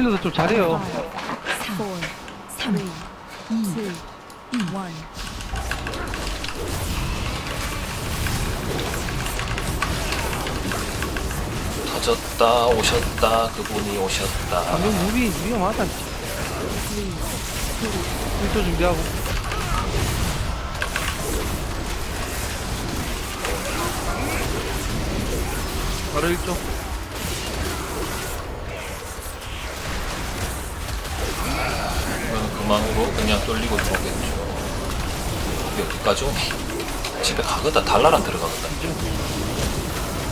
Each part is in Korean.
힐러도 좀 잘해요. 4, 3, 2, 1. 터졌다 오셨다 그분이 오셨다 방금 무비 위험하다. 1조 준비하고. 바로 1조. 그만으로 그냥 뚫리고 들어오겠죠. 여기까지 오네 집에 가거다 달라랑 들어가거다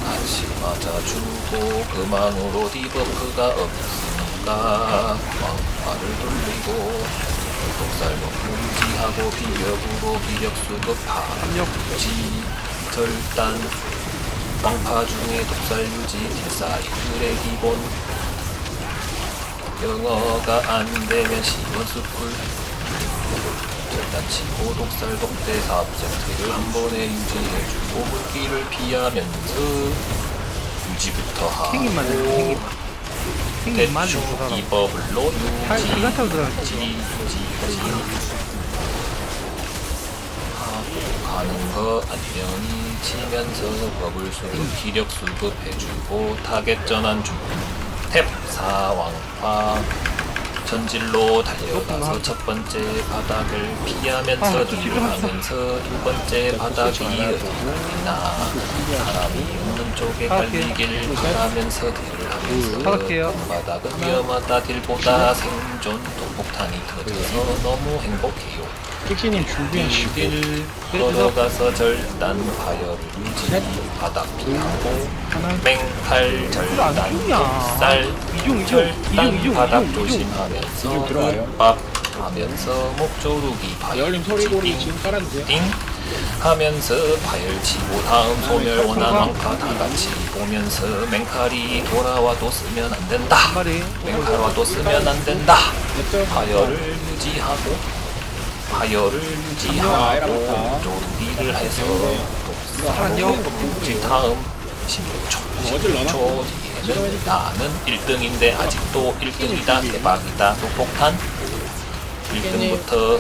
같이 맞아주고 그만으로 디버프가 없으니까 왕화를 돌리고 독살로 금지하고 비력으로 비력 수급하 압력. 유지. 절단. 왕파 중에 독살 유지 딜사이클의 기본 영어가 안 되면 시원수풀 절단 치고 독살 독대 4세트를 한 번에 유지해주고 물기를 피하면서 유지부터 생긴만 하고 내 생긴만. 생긴만 대충. 이버블로 아, 유지 기가 타고 들어갔어. 유지 유지 유지 하고 가는 거 안녕히 치면서 버블 수급 기력 수급해주고 타겟 전환 중 탭 사왕파. 전질로 달려가서 첫 번째 바닥을 피하면서 아, 지금 하면서 두 번째 바닥이 어디나 사람이 쪽에 할게요. 갈리길 바라면서 딜을 하면서 할게요. 바닥은 위험하다. 딜보다 생존 또 폭탄이 터져서 너무 행복해요. 픽시님 준비하시고. 길 걸어가서 절단 파열을 유지 바닥 피하고 맹칼 절단 이중, 이중, 절단 이중, 바닥 이중. 조심하면서 이중. 밥 하면서 목조르기 열림 소리고리 지금 깔아주세요? 띵 하면서 파열치고 다음 소멸 원한 왕파 다 같이 보면서 맹칼이 돌아와도 쓰면 안 된다. 한 마리. 맹칼 와도 쓰면 안 된다. 넷절 파열을 유지하고 파열을 유지하고. 조르기를 해서 사랑해요. 지. 다음 16초 어딜 넣나? 16초 뒤에는 나는 1등인데 아직도 1등이다. 대박이다. 또폭탄. 1등부터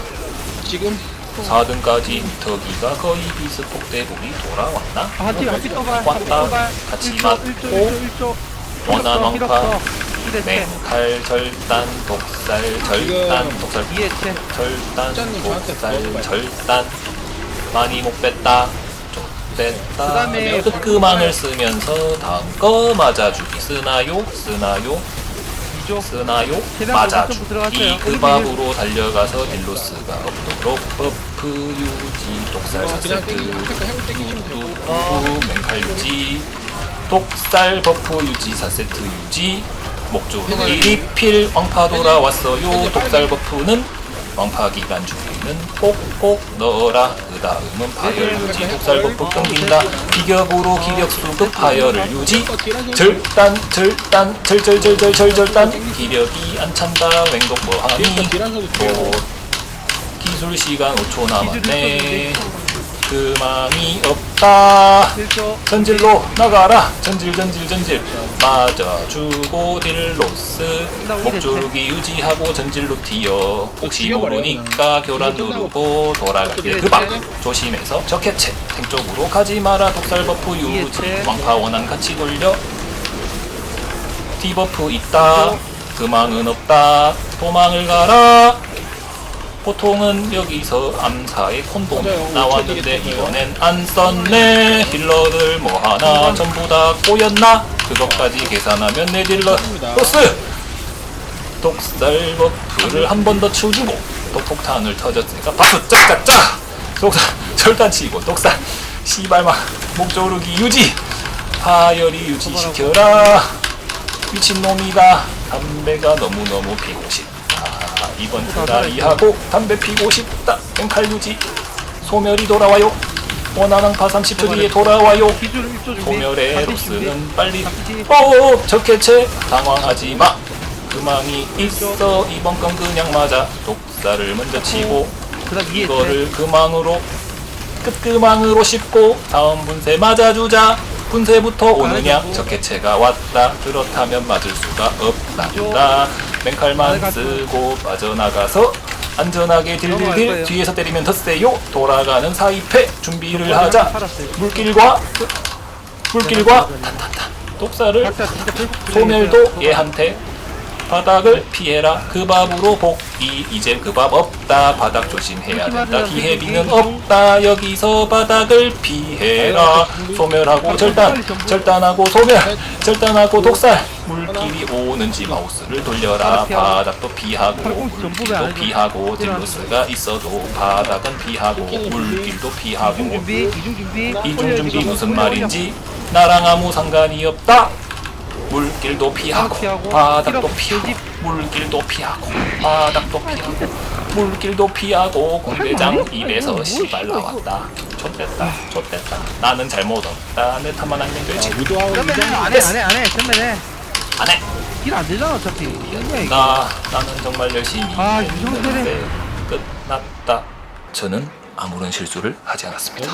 지금 4등까지 터기가 거의 비스폭 대북이 돌아왔나? 아. 왔다. 같이 맞고. 1조, 1조. 원한 왕파. 맹칼 절단 독살 절단 독살 이해체. 절단 독살. 절단 많이 못 뺐다 좆됐다 그다음에 흑금왕을 쓰면서 다음 거 맞아주기 쓰나요 쓰나요 2조. 쓰나요? 계단 맞아주기 버튼 들어갔어요. 그 밥으로 달려가서 딜로스가 없도록 버프 유지 독살 어, 그냥 세트 땡기면 한 해볼 땡기시면 되고 뚜뚜 맹칼 유지 독살 버프 유지 4세트 유지 목조르기 리필 왕파 돌아왔어요. 독살 버프는 왕파 기간 중에는 꼭꼭 넣어라 그 다음은 파열 유지 독살 버프 끊긴다. 비격으로 기력 수급 파열을 유지. 절단 절단 절절절절절절단. 기력이 안 찬다. 맹독 뭐하니. 기술 시간 5초 남았네. 그망이 없 다. 1조. 전질로 나가라. 전질 전질 전질. 맞아주고 딜로스. 목조르기 유지하고 전질로 튀어. 혹시 모르니까 교란 누르고 돌아갈 때 그박 조심해서 적해체 탱 쪽으로 가지 마라. 독살 버프 유지 왕파 원한 같이 돌려. 디버프 있다. 그망은 없다. 도망을 가라 보통은 여기서 암사의 콘돔 맞아요. 나왔는데. 이번엔 안 썼네. 힐러들 뭐 하나 전부 다 꼬였나? 그것까지 계산하면 내 딜러. 맞습니다. 로스! 독살 버프를 한 번 더 치워주고 또 폭탄을 터졌으니까 박수! 짜짜짜! 독살 절단 치고 독살! 씨발마 목조르기 유지! 파열이 유지시켜라! 미친놈이다 담배가 너무너무 피고 싶다 이번 드라이하고 담배 피고 싶다. 뱅칼 유지. 소멸이 돌아와요. 원한왕파 30초 뒤에 돌아와요. 기준 1조 준비. 소멸의. 로스는 빨리. 반드시. 어어 적해체 당황하지 마. 그망이 있어. 이번 건 그냥 맞아. 독살을 먼저 치고. 이거를 금왕으로 끝금왕으로 씹고 다음 분쇄 맞아주자 분쇄부터 오느냐 적해체가 왔다. 그렇다면 맞을 수가 없단다. 맹칼만 쓰고 빠져나가서 안전하게 딜딜딜. 뒤에서 때리면 더 세요. 돌아가는 사이패 준비를 하자. 물길과 물길과 탄탄탄 독사를 각자 진짜 perfect 소멸도 얘한테 바닥을 피해라. 그 밥으로 복이 이제 그밥 없다. 바닥 조심해야 된다. 기회비는 없다. 여기서 바닥을 피해라. 소멸하고 절단. 절단하고 소멸. 절단하고 독살. 물길이 오는지 마우스를 돌려라. 바닥도 피하고 물길도 피하고 딜로스가 있어도 바닥은 피하고 물길도 피하고. 이중 준비, 이중 준비. 이중 준비 무슨 말인지 나랑 아무 상관이 없다. 물길도 피하고 피하고, 바닥도 피하고. 물길도 피하고 바닥도 피하고 물길도 피하고 공대장 입에서 씨발 나왔다. 좆됐다 좆됐다 나는 잘못 없다 내 탓만 아니면 되지 유도하고 전면에 안해, 안해, 안해. 전면에. 안해 길안 되잖아, 어차피. 나 나는 정말 열심히 아, 했는데 유성태네. 끝났다 저는 아무런 실수를 하지 않았습니다